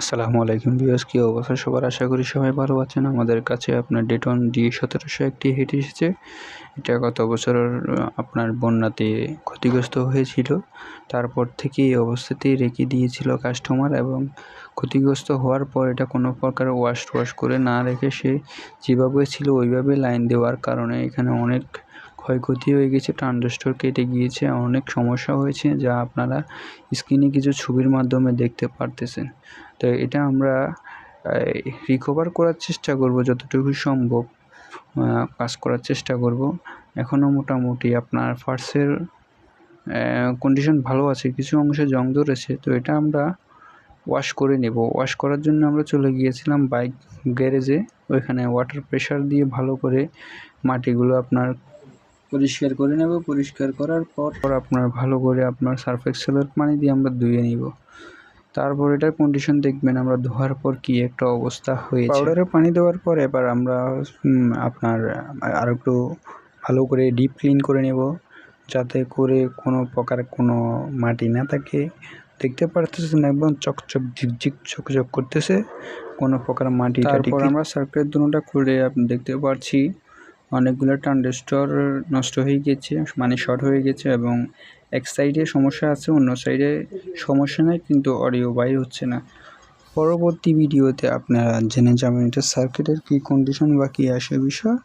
আসসালামু আলাইকুম ভিউয়ার্স, কী অবস্থা? সবার আশা করি সবাই ভালো আছেন। আমাদের কাছে আপনার ডেটন ডি সতেরোশো একটি হিট এসেছে। এটা গত বছর আপনার বন্যাতে ক্ষতিগ্রস্ত হয়েছিল। তারপর থেকে এই অবস্থাতেই রেখে দিয়েছিল কাস্টমার এবং ক্ষতিগ্রস্ত হওয়ার পর এটা কোনো প্রকার ওয়াশ ওয়াশ করে না রেখে সে যেভাবে ছিল ওইভাবে লাইন দেওয়ার কারণে এখানে অনেক ক্ষয়ক্ষতি হয়ে গেছে ট্রানজিস্টর কেটে গিয়েছে, অনেক সমস্যা হয়েছে, যা আপনারা স্ক্রিনে কিছু ছবির মাধ্যমে দেখতে পারতেছেন। তো এটা আমরা রিকভার করার চেষ্টা করব যতটুকু সম্ভব কাজ করার চেষ্টা করব। এখনও মোটামুটি আপনার ফার্সের কন্ডিশন ভালো আছে, কিছু অংশে জং ধরেছে, তো এটা আমরা ওয়াশ করে নেব। ওয়াশ করার জন্য আমরা চলে গিয়েছিলাম বাইক গ্যারেজে ওইখানে ওয়াটার প্রেশার দিয়ে ভালো করে মাটিগুলো আপনার পরিষ্কার করে নেব। পরিষ্কার করার পর আপনার ভালো করে আপনার সার্ফ এক্সেলের পানি দিয়ে আমরা ধুয়ে নিব। তারপর এটার কন্ডিশন দেখবেন আমরা ধোয়ার পর কি একটা অবস্থা হয়েছে। পাউডারের পানি দেওয়ার পর এবার আমরা আপনার আর একটু ভালো করে ডিপ ক্লিন করে নেব যাতে করে কোনো প্রকার কোনো মাটি না থাকে। দেখতে পারতেছেন একদম চকচক ঝিকঝিক চকচক করতেছে কোনো প্রকার মাটি তারপর আমরা সার্কেলের দুটোটা খুলে আপনি দেখতে পাচ্ছি অনেকগুলো ট্রানজিস্টর নষ্ট হয়ে গেছে মানে শর্ট হয়ে গেছে এবং এক সাইডে সমস্যা আছে, অন্য সাইডে সমস্যা নেই, কিন্তু অডিও বাইর হচ্ছে না। পরবর্তী ভিডিওতে আপনারা জেনে যাবেন এটা সার্কিটের কী কন্ডিশন বা কী আসে বিষয়।